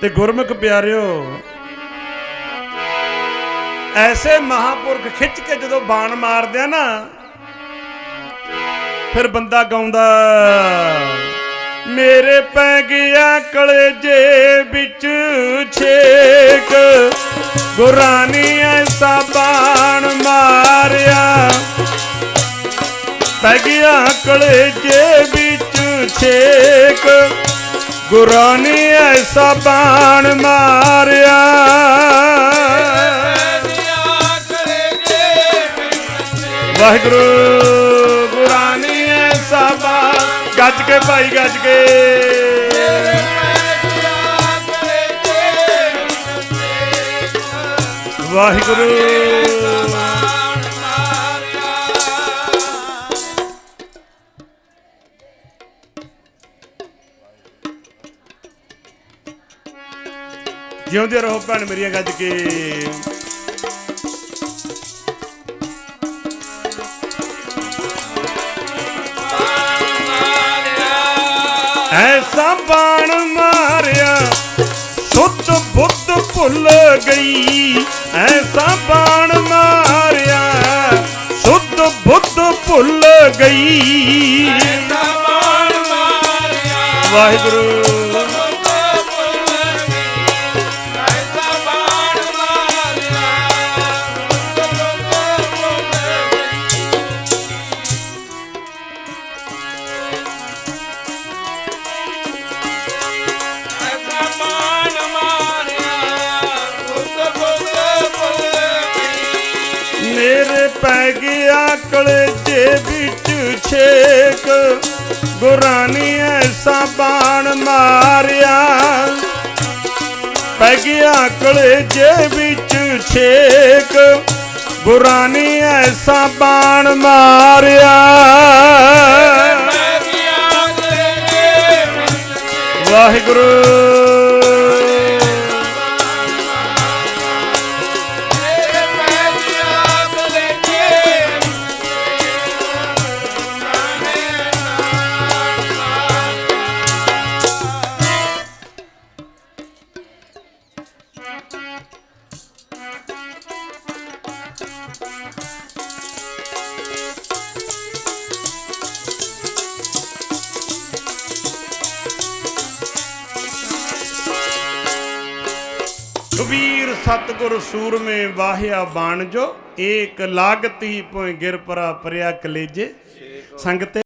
ਤੇ ਗੁਰਮੁਖ ਪਿਆਰਿਓ, ਐਸੇ ਮਹਾਪੁਰਖ ਖਿੱਚ ਕੇ ਜਦੋਂ ਬਾਣ ਮਾਰਦੇ ਆ ਨਾ, ਫਿਰ ਬੰਦਾ ਗਾਉਂਦਾ, ਮੇਰੇ ਪੈ ਗਿਆ ਕਲੇਜੇ ਵਿੱਚ ਛੇਕ, ਗੁਰਾਨੀ ਐਸਾ ਬਾਣ ਮਾਰਿਆ। ਪੈ ਗਿਆ ਕਲੇਜੇ ਵਿੱਚ ਛੇਕ ਗੁਰਾਨੀ ਐਸਾ ਬਾਣ ਮਾਰਿਆ। ਵਾਹਿਗੁਰੂ ਗੁਰਾਨੀ ਐਸਾ ਬਾਣ। ਗੱਜ ਕੇ ਭਾਈ ਗੱਜ ਕੇ। ਵਾਹਿਗੁਰੂ। ਜਿਉਂਦੇ ਰਹੋ ਭੈਣ ਮੇਰੀਆਂ ਗੱਜ ਕੇ। ਐਸਾ ਬਾਣ ਮਾਰਿਆ ਸੁੱਧ ਬੁੱਧ ਭੁੱਲ ਗਈ। ਐਸਾ ਬਾਣ ਮਾਰਿਆ ਸੁੱਧ ਬੁੱਧ ਭੁੱਲ ਗਈ। ਵਾਹਿਗੁਰੂ। ਪੈ ਗਿਆ ਕਲੇਜੇ ਵਿੱਚ ਛੇਕ। ਗੁਰਾਨੀ ਐਸਾ ਬਾਣ ਮਾਰਿਆ। ਪੈ ਗਿਆ ਕਲੇਜੇ ਵਿੱਚ ਛੇਕ। ਗੁਰਾਨੀ ਐਸਾ ਬਾਣ ਮਾਰਿਆ। ਵਾਹਿਗੁਰੂ। ਕਬੀਰ ਸਤਗੁਰ ਸੂਰਮੇ ਵਾਹਿਆ ਬਾਣ ਜੋ ਏਕ ਲਾਗਤੀ ਭੋਇ ਗਿਰ ਪਰਾ ਪਰਿਆ ਕਲੇਜੇ। ਸੰਗਤੇ